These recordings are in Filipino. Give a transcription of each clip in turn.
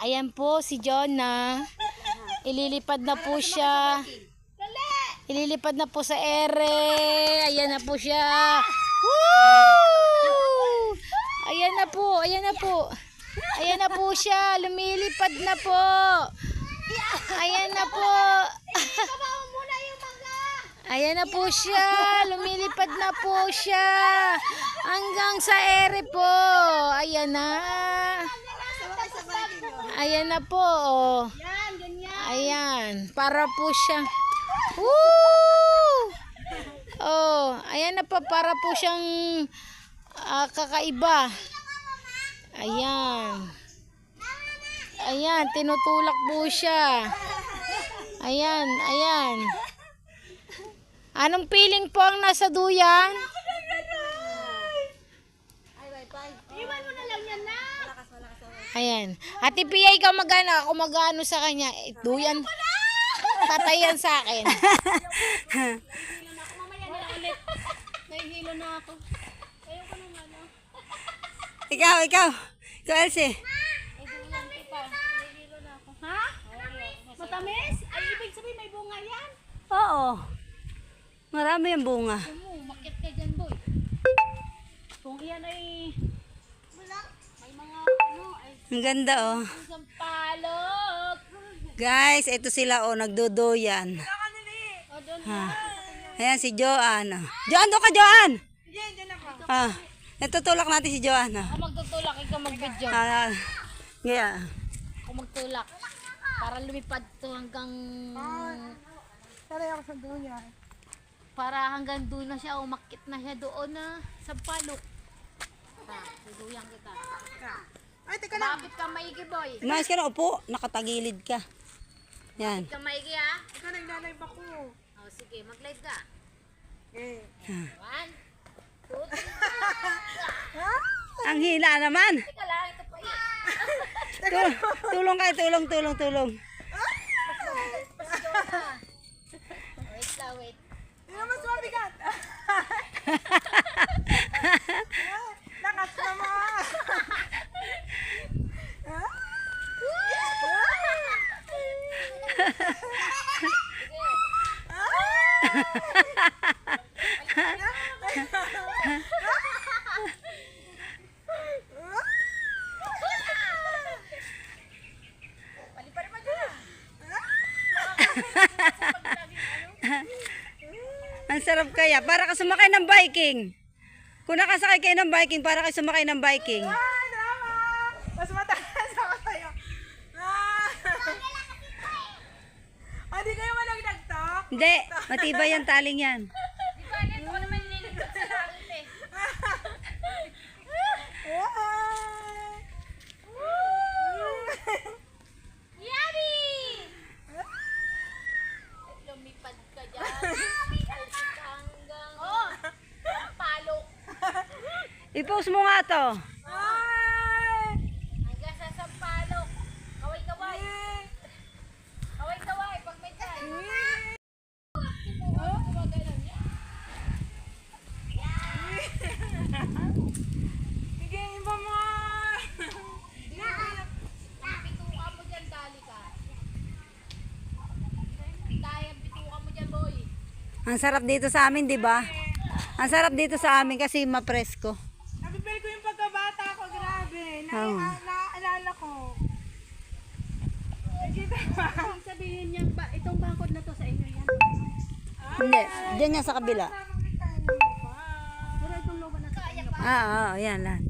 Ayan, po si Jonah. Ililipad na po siya. Ililipad na po sa ere. Ayan na po siya. Woo! Ayan na po, ayan na po. Ayan na po siya. Lumilipad na po. Ayan na po. Ayan na po siya. Lumilipad na po siya. Hanggang sa ere po. Ayan na. Ayan na po. oh. Yan, ganyan. Ayan. Para po siya. Woo! Oh, ayan na pa. Para po siyang ah, kakaiba. Ayan. Ayan. Tinutulak po siya. Ayan. Ayan. Anong feeling po ang nasa duyan? Iwan mo na lang yan na. Ayan. Ate Pia, ikaw magano? Ako magano sa kanya. Eh, duyan. Tatayan sa akin. Mamaya na ulit. Nahihilo na ako. Ayoko na ano. Ikaw, ikaw. Ikaw, Elsie. Ay, dulang ko pa. Nahihilo na ako. Ha? Matamis? Ay, ibig sabihin may bunga yan. Oo. Marami yung bunga. Ano, makit ka dyan, boy. Kung iyan ay... May mga ano, ay Ang ganda, oh. isang palok. Guys, ito sila, oh, doon Ha. Ayan si Joanne. oh. Joanne, doon ka, Joanne! Ah, natutulak natin si Joanne. oh. Ako magtutulak, ikaw mag-video. Ah, yeah. Ako magtulak. Para lumipad to hanggang... Saray ako sa duyan. Para hanggang doon na siya, umakit na siya doon na sa palok. Ha, tuduyang kita. Ay, teka Bakit ka maigi, boy? Umayos ka na, upo. Nakatagilid ka. Yan. Ka maigi, ha? Ikaw naglalay ba ko? O, sige, mag-live ka. Eh. One, two, three. Ang hina naman. Teka lang, ito pa eh. Tul- tulong kayo, tulong, tulong, tulong. Wait lang, wait. Hindi naman sumabigat. Lakas naman. Ang sarap kaya. Para ka sumakay ng biking. Kung nakasakay kayo ng biking, para kayo sumakay ng biking. Ah, drama! Mas mataas ako sa'yo. Ah! Ah, di kayo managdagtok? Hindi, matibay yung taling yan. Di ba, Alit, ako naman nililigtas sa langit eh. Yummy! Lumipad ka dyan. Hanggang oh, palok. I-post mo nga to. Hanggang sa sampalok. Kaway-kaway. Kaway-kaway pag may time. Sige, iba mo! Bituka mo dyan, dali ka. Kaya bituka mo dyan, boy. Ang sarap dito sa amin, di ba? Ang sarap dito sa amin kasi mapresko. Nabibili ko yung pagkabata ko, grabe. Na, Oo. na, naalala ko. Mo? sabihin niya, ba, itong bangkod na to sa inyo yan. Hindi, diyan yan sa kabila. Pero itong loba na sa inyo. Ah, oo, yan lahat.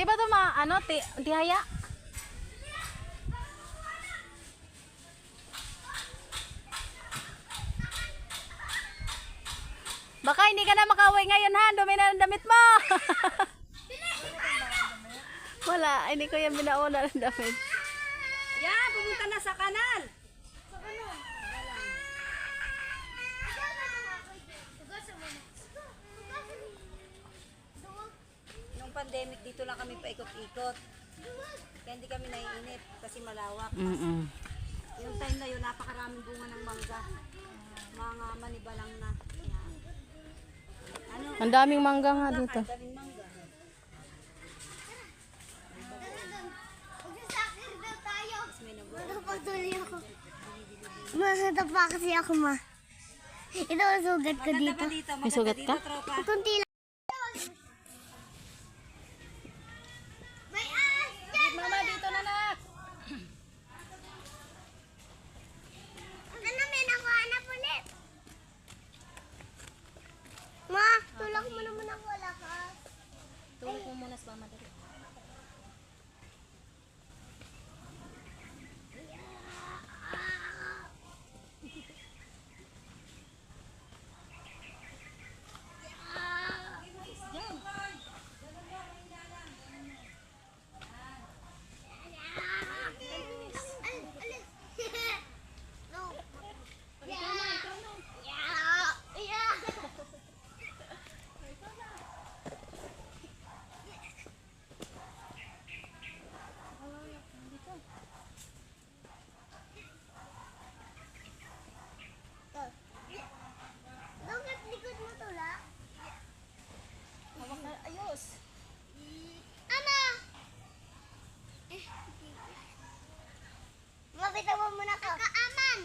Di ba to ma, ano, ti, tihaya? Baka hindi ka na makauwi ngayon ha, dumi na ang damit mo. Wala, hindi ko yan binauna ng damit. Yan, pumunta na sa kanal. Pandemic, dito lang kami paikot-ikot. Kaya hindi kami naiinip kasi malawak. Mm-mm. Yung time na yun, napakaraming bunga ng mangga. Mga manibalang na. Yan. Ano? Ang daming mangga nga dito. Ang daming mangga. Magpapatuloy ako. Masada pa kasi ako ma. Ito ang sugat ko dito. May sugat ka? Kunti lang. May aas dyan! Mama, dito na na. Ano may nakahanap ulit? Ma, tulak mo naman ako lakas. Tulog mo muna sa mama dali. No. Yeah. Yeah. Yeah. Bakit likod mo tulak? Ayos. Ano? Ma, bitawan mo na ako. Kaaman.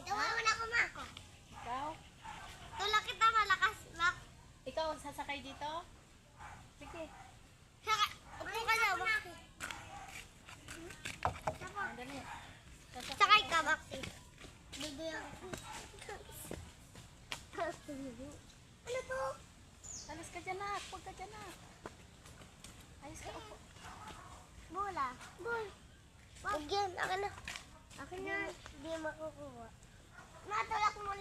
Bitawan mo na ako, ma. Ikaw? Tulak kita malakas, ma. Ikaw ang sasakay dito? Sige. Saka, upo ka na, ma. Dali. Sakay ka, Maxi. Bebe ako. Ano to? Alis ka dyan na. Huwag ka dyan na. Ayos ka upo. Bola. Bol. Huwag yan. Akin na. Akin na. Hindi makukuha. Matulak mo